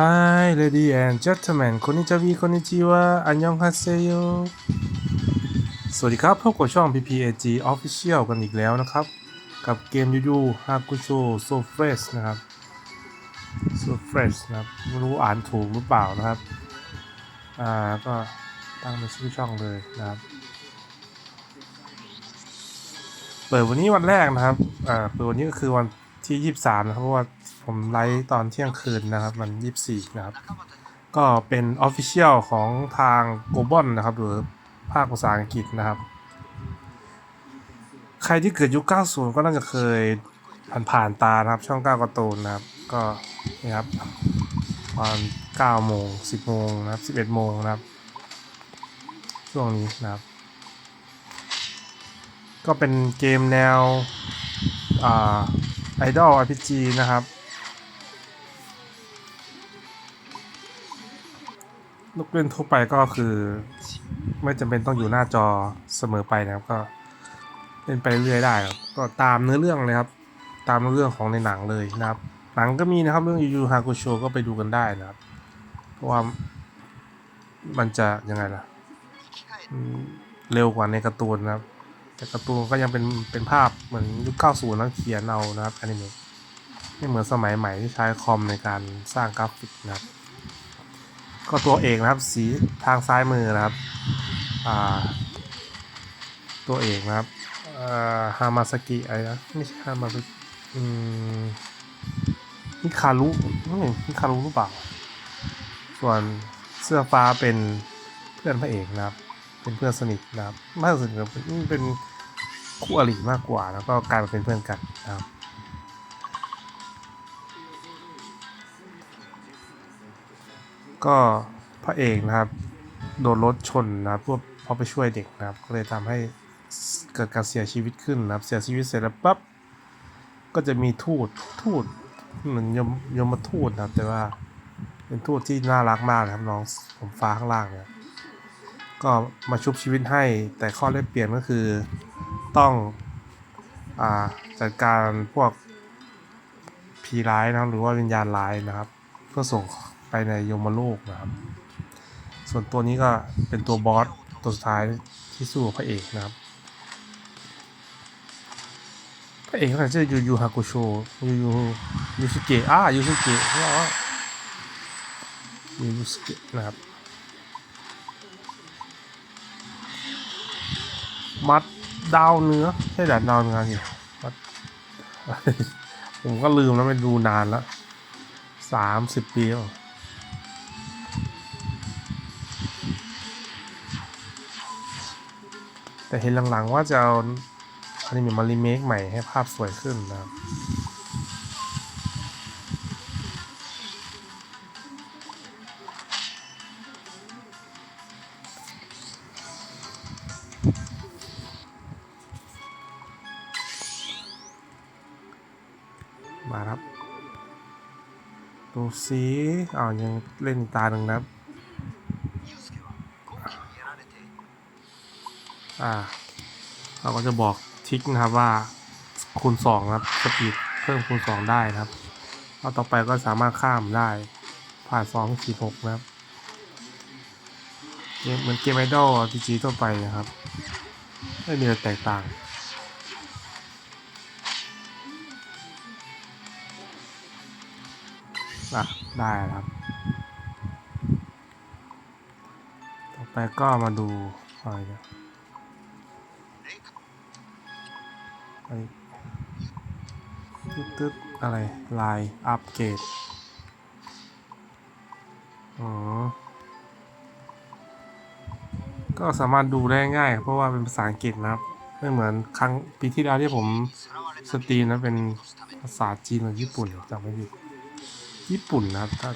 Hi lady and gentlemen คนนี้จะวีคนนี้จีว่าอันยองฮาเซโยสวัสดีครับ พบกับช่อง PPAG Official กันอีกแล้วนะครับ กับเกมยูยูฮากุโชโซเฟรชนะครับโซเฟรชนะครับ ไม่รู้อ่านถูกหรือเปล่านะครับ อ่า ก็ตั้งเป็นชื่อช่องเลยนะครับ เปิดวันนี้วันแรกนะครับ อ่า เปิดวันนี้ก็คือวันที่ 23 นะครับ เพราะว่า ผมไลฟ์ตอนเที่ยงคืนนะครับวัน24นะครับ ก็เป็น Official ของทาง g o b o n นะครับ หรือภาคภาษาอังกฤษนะครับ ใครที่เกิดยุค 90 ก็น่าจะเคยผ่านๆตานะครับ ช่อง9การ์ตูนนะครับ ก็นี่ครับตอน9โมง 10 โมงนะครับ 11 โมงนะครับ ช่วงนี้นะครับ ก็เป็นเกมแนวอ่าไอดอล RPG นะครับ ลูกเล่นทั่วไปก็คือ ไม่จำเป็นต้องอยู่หน้าจอเสมอไปนะครับ ก็เล่นไปเรื่อยๆได้ครับก็ตามเนื้อเรื่องเลยครับ ตามเนื้อเรื่องของในหนังเลยนะครับ หนังก็มีนะครับเรื่องยูยูฮากุโชก็ไปดูกันได้นะครับ เพราะว่ามันจะยังไงล่ะเร็วกว่าในการ์ตูนนะครับ แต่การ์ตูนก็ยังเป็นเป็นภาพเหมือนยุค90นะเขียนเอานะครับอนิเมะไม่เหมือนสมัยใหม่ที่ใช้คอมในการสร้างกราฟิกนะครับ ก็ตัวเอกนะครับ สีทางซ้ายมือนะครับอ่าตัวเอกนะครับฮามาสกิอะไรนะไม่ใช่ฮามาสกิอืมนิคารุไม่นิคารุหรือเปล่า ส่วนเสื้อฟ้าเป็นเพื่อนพระเอกนะครับ เป็นเพื่อนสนิทนะครับไม่สนิทครับเป็นเป็นคู่อริมากกว่า แล้วก็กลายมาเป็นเพื่อนกันนะครับ ก็พระเอกนะครับ โดนรถชนนะครับพวกพอไปช่วยเด็กนะครับ ก็เลยทำให้เกิดการเสียชีวิตขึ้นนะครับ เสียชีวิตเสร็จแล้วปั๊บก็จะมีทูตทูตเหมือนยมยมทูตนะครับ แต่ว่าเป็นทูตที่น่ารักมากนะครับ น้องผมฟ้าข้างล่างเนี่ยก็มาชุบชีวิตให้ แต่ข้อแลกเปลี่ยนก็คือต้องอ่าจัดการพวกผีร้ายนะหรือว่าวิญญาณร้ายนะครับ เพื่อส่ง ไปในยมโลกนะครับ ส่วนตัวนี้ก็เป็นตัวบอสตัวสุดท้ายที่สู้พระเอกนะครับ พระเอกเขาชื่อยูยูฮากุโชยูยูยูสุเกะอ่ายูสุเกะว่าว่ายูสุเกะนะครับ มัดดาวเนื้อใช่ดัดดาวเนื้อสิมัดผมก็ลืมแล้วไม่ดูนานแล้วสามสิบปีแล้ว แต่เห็นหลังๆว่าจะเอาอนิเมะมารีเมคใหม่ให้ภาพสวยขึ้นนะครับมาครับ ดูสีอ้าวยังเล่นตาหนึ่งนะครับ อ่า เราก็จะบอกทิกนะครับว่าคูณสองครับสปีดเพิ่มคูณสองได้นะครับเอาต่อไปก็สามารถข้ามได้ ผ่านสองสี่หกนะครับเกมเหมือนเกมไอดอลทีจีทั่วไปนะครับ ไม่มีอะไรแตกต่างอะได้ครับ ต่อไปก็มาดูอะไรเนี่ย ไอ้ตึ๊ดตึ๊ดอะไรลายอัปเกรดอ๋อ ก็สามารถดูได้ง่าย เพราะว่าเป็นภาษาอังกฤษนะครับ ไม่เหมือนครั้งปีที่แล้วที่ผมสตรีมนะเป็นภาษาจีนหรือญี่ปุ่นจำไม่ผิดญี่ปุ่นนะครับถ้า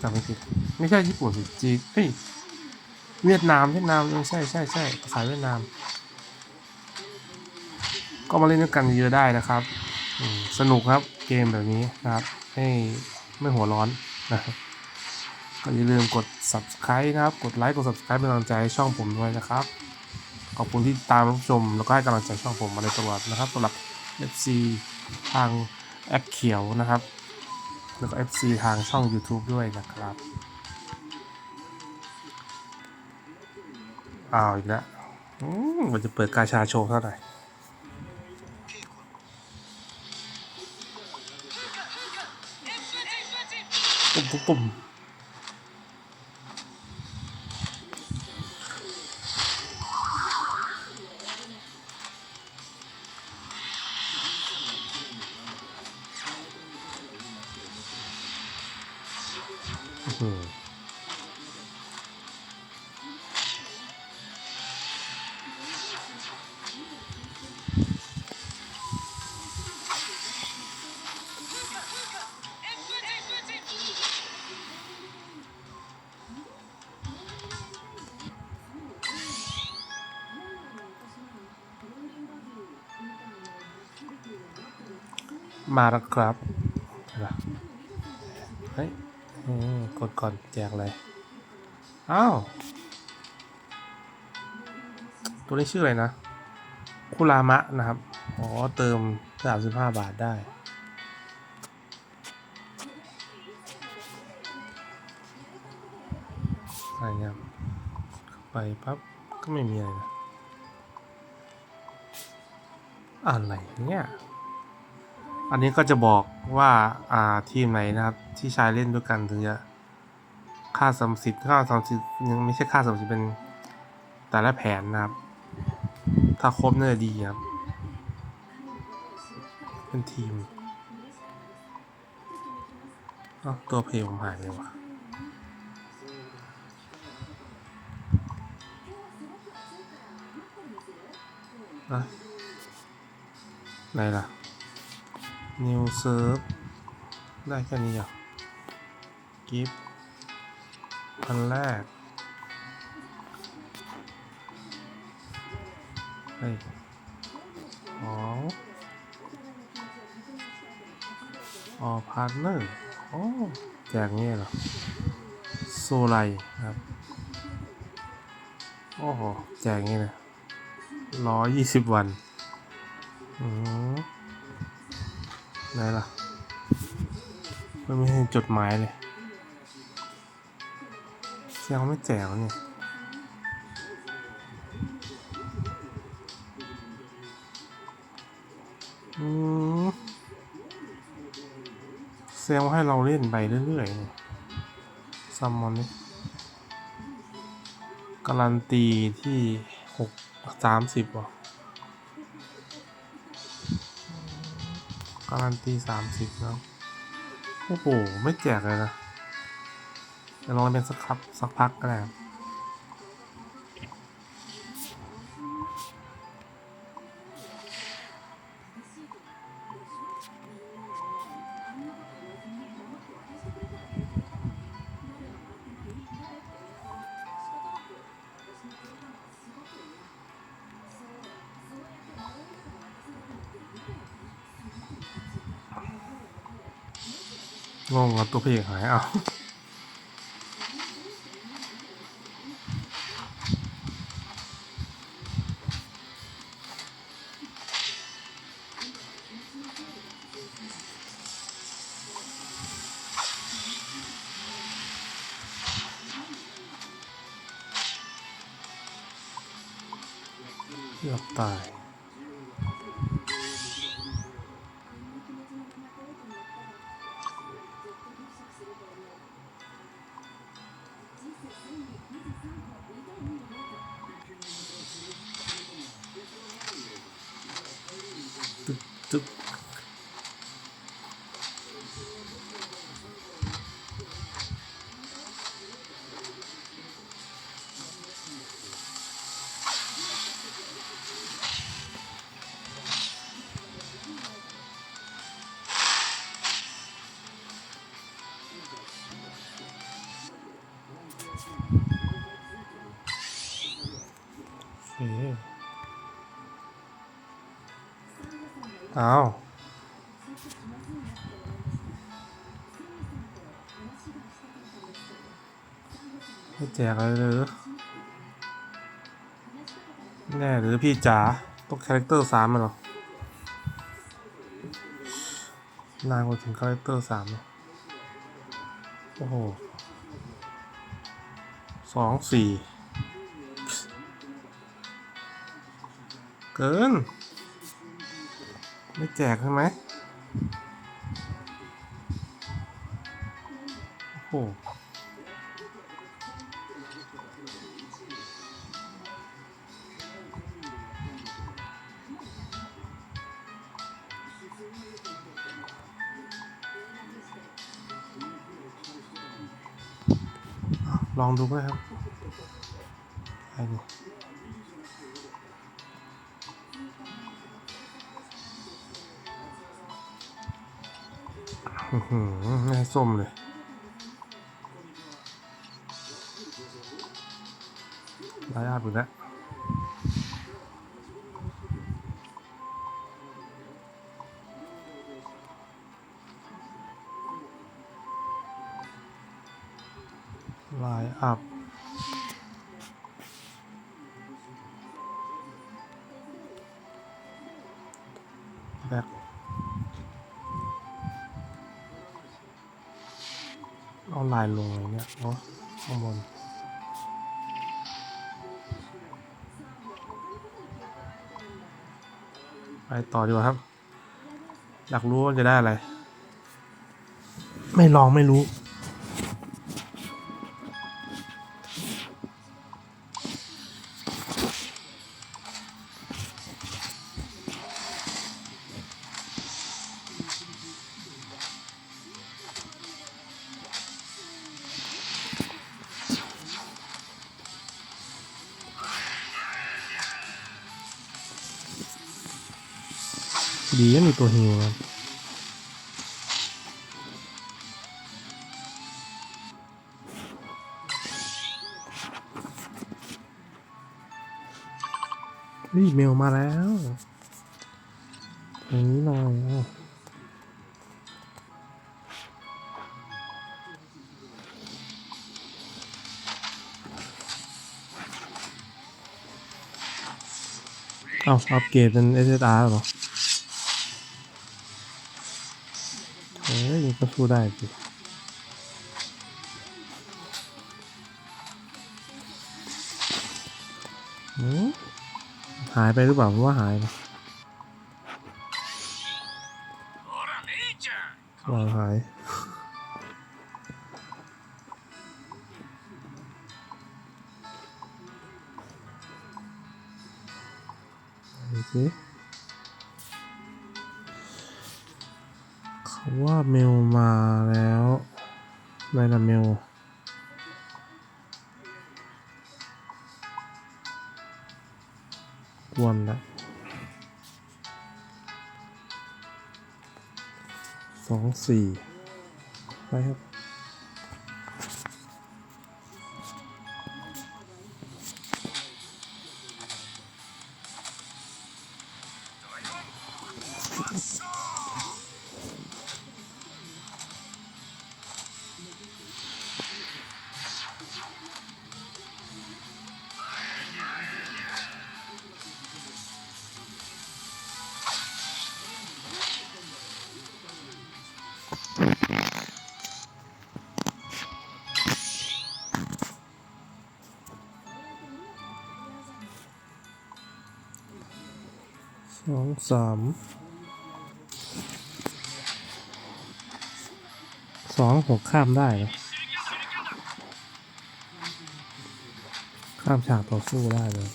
จำไม่ผิดไม่ใช่ญี่ปุ่นสิจีนเฮ้ยเวียดนามเวียดนามใช่ใช่ใช่ภาษาเวียดนาม ก็มาเล่นด้วยกันเยอะได้นะครับ สนุกครับเกมแบบนี้นะครับ ให้ไม่หัวร้อนนะครับก็อย่าลืมกด subscribe นะครับ กดไลค์กด subscribe เป็นกำลังใจให้ช่องผมด้วยนะครับ ขอบคุณที่ตามรับชม แล้วก็ให้กำลังใจช่องผมมาโดยตลอดนะครับสำหรับ FC ทางแอปเขียวนะครับ แล้วก็ FC ทางช่อง YouTube ด้วยนะครับอ้าวอีกแล้วอืมมันจะเปิดกาชาโชว์เท่าไหร่ ปุ่มปุ่ม มาแล้วครับเห็นปะเฮ้ยกดก่อนแจกเลย อ้าว ตัวนี้ชื่ออะไรนะ คุรามะนะครับ อ๋อ เติม 35 บาทได้ อะไรเงี้ยไปปั๊บ ก็ไม่มีอะไรนะอะไรเนี่ย อันนี้ก็จะบอกว่าอ่าทีมไหนนะครับ ที่ชายเล่นด้วยกันถึงจะค่าสมสิทธิ์ค่าสมสิทธิ์ยังไม่ใช่ค่าสมสิทธิ์เป็นแต่ละแผนนะครับ ถ้าครบน่าจะดีครับ เป็นทีมเอ้าตัวเพลย์ผมหายไปว่ะอะไหนล่ะ New Serve ได้แค่นี้เหรอกิฟอันแรกเฮ้ยองออพาร์ทเนอร์โอ้แจกงี้เหรอ โซไลครับ โอ้โห แจกงี้นะร้อยยี่สิบวัน อืม ไหนล่ะ มันไม่เห็นจดหมายเลยยเขาไม่แจกวเนี่ยอืมเซลให้เราเล่นไปเรื่อยๆซัมมอนนี่การันตีที่หกสามสิบว่ะ การันตีสามสิบแล้ว โอ้โห ไม่แจกเลยนะจะลองเป็นสักครับสักพักก็ได้ครับ ตัวเพลงหายเอาเกือบตาย อ้าวไม่แจกอะไรเลยหรือแน่หรือพี่จ๋าต้องคาแรคเตอร์สามมันหรอนานกว่าถึงคาแรคเตอร์สามเลยโอ้โหสองสี่เกิน ไม่แจกใช่ไหมโอ้โหลองดูก็ได้ครับไปดู หือไม่ส้มเลยไล่อาบุญแล้ว ไปต่อดีกว่าครับ อยากรู้ว่าจะได้อะไร ไม่ลองไม่รู้ ฮ้ยเมลมาแล้วอย่างนี้หน่อยเอาอัปเกรดเป็น SSR หรอ เฮ้ยก็สู้ได้สิ หายไปหรือเปล่าผมว่าหายนะว่าหายดูสิเขาว่าเมลมาแล้วไม่ละเมล วนละสองสี่ไปครับ สองสามสองหกข้ามได้ข้ามฉากต่อสู้ได้เลย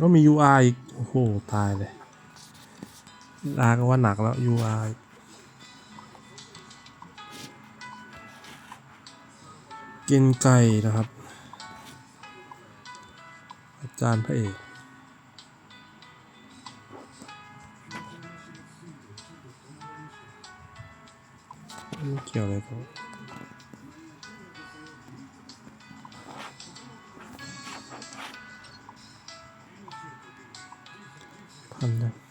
ก็มี UI อีก โอ้โห ตายเลย UI ก็ว่าหนักแล้ว UI กินไก่นะครับ อาจารย์พระเอกไม่เกี่ยวอะไรกับ พัน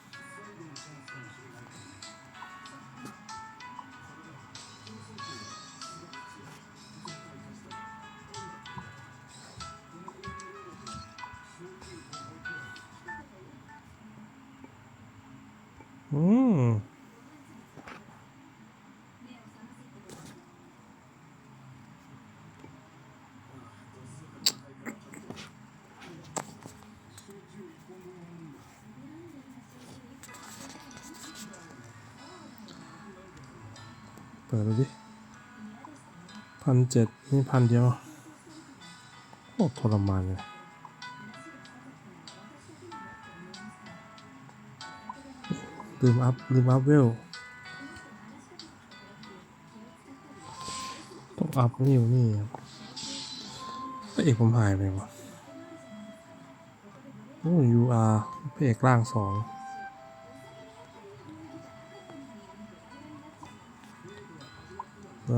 ปิดดูดิพันเจ็ดนี่พันเดียวโอ้ทรมานเลยลืมอัพลืมอัพเวลต้องอัพนี่วนี่ครับพระเอกผมหายไปวะโอ้ยูอาร์พระเอกร่างสอง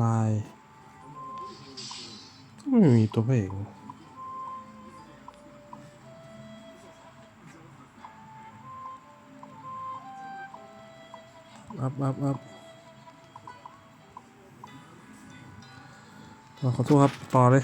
ลายไม่มีตัวพระเอกอัพอัพอัพขอโทษครับ ต่อเลย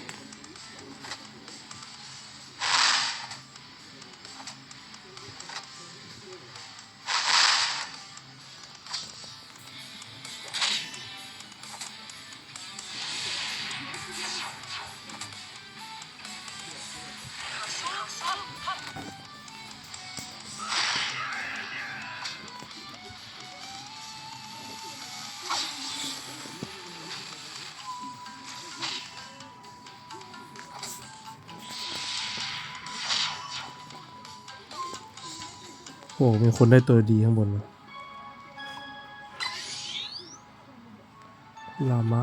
อ้มีคนได้ตัวดีข้างบนนะลามา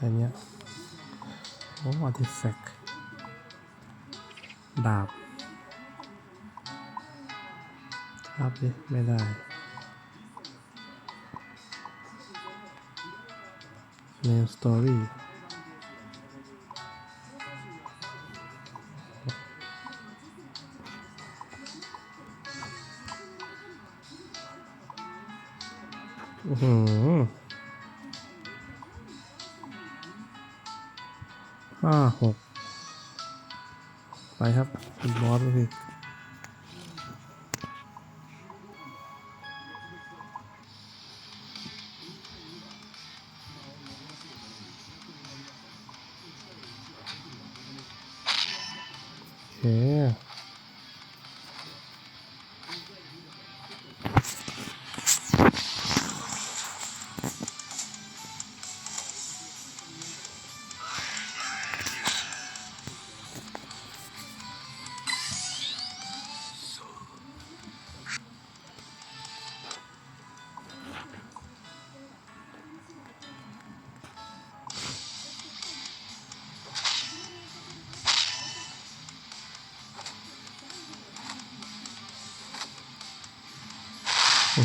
อันเนี้ยโอ้อาร์ติแฟกต์ดาบรับดิไม่ได้ Main Story อื้อหือห้าห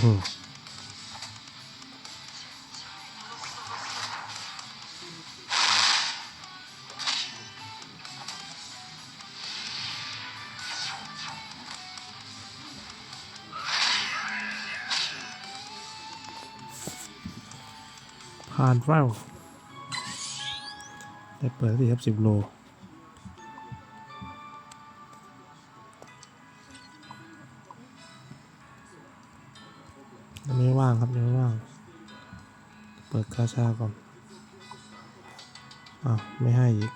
ผ่านเฝ้าได้เปิดสิครับสิบโล ยังไม่ว่างครับยังไม่ว่าง เปิดกาชาก่อนอ้าวไม่ให้อีก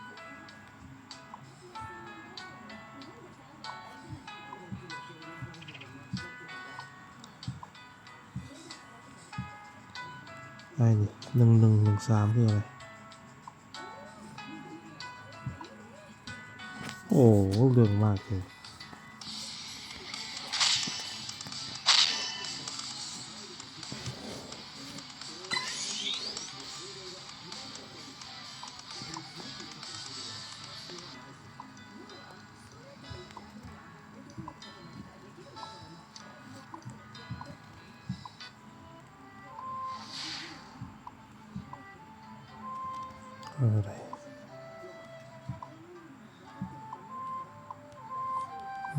ให้นี่หนึ่งหนึ่งหนึ่งสามคืออะไร โอ้เรื่องมากเลย อะไร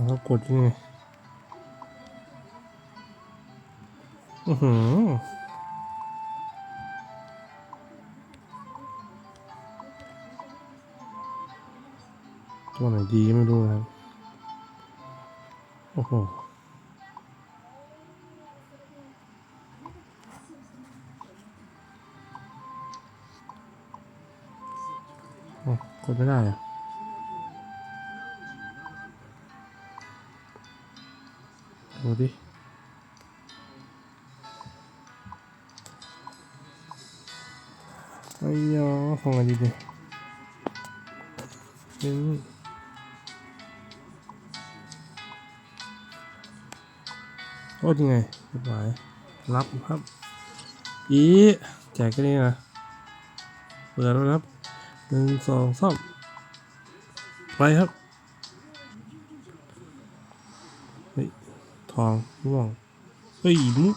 แล้วกดยังไงอือหือตัวไหนดีไม่รู้นะครับโอ้โห โอ๋อกดไม่ได้อะดูดิไอ้ยอทำไงดีดิเป็นโอ้ยังไงเรียบร้อยรับครับ อีแจกกันนี่นะเปิดแล้วครับ หนึ่งสองสามไปครับเฮ้ยทองม่วงเฮ้ยมุก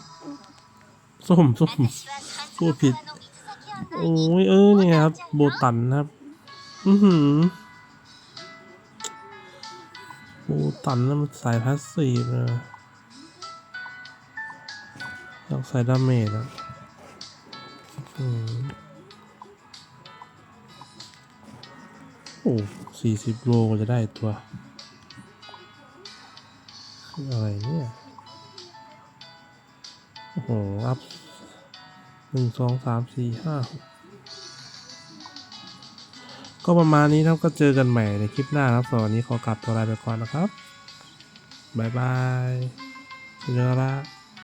ส้มส้มพูดผิด โอ้ยเออเนี่ไงครับ โบตันครับ อือหือโบตันนั่นมันสายพลาสซีฟนะอยากใส่ดาเมจอะอืม โอ้สี่สิบโลก็จะได้ตัวคืออะไรเนี่ย โอ้โห อัพหนึ่งสองสามสี่ห้าหกก็ประมาณนี้ครับก็เจอกันใหม่ในคลิปหน้าครับสำหรับวันนี้ขอกลับตัวลาไปก่อนนะครับ บ๊ายบายเจอกันละ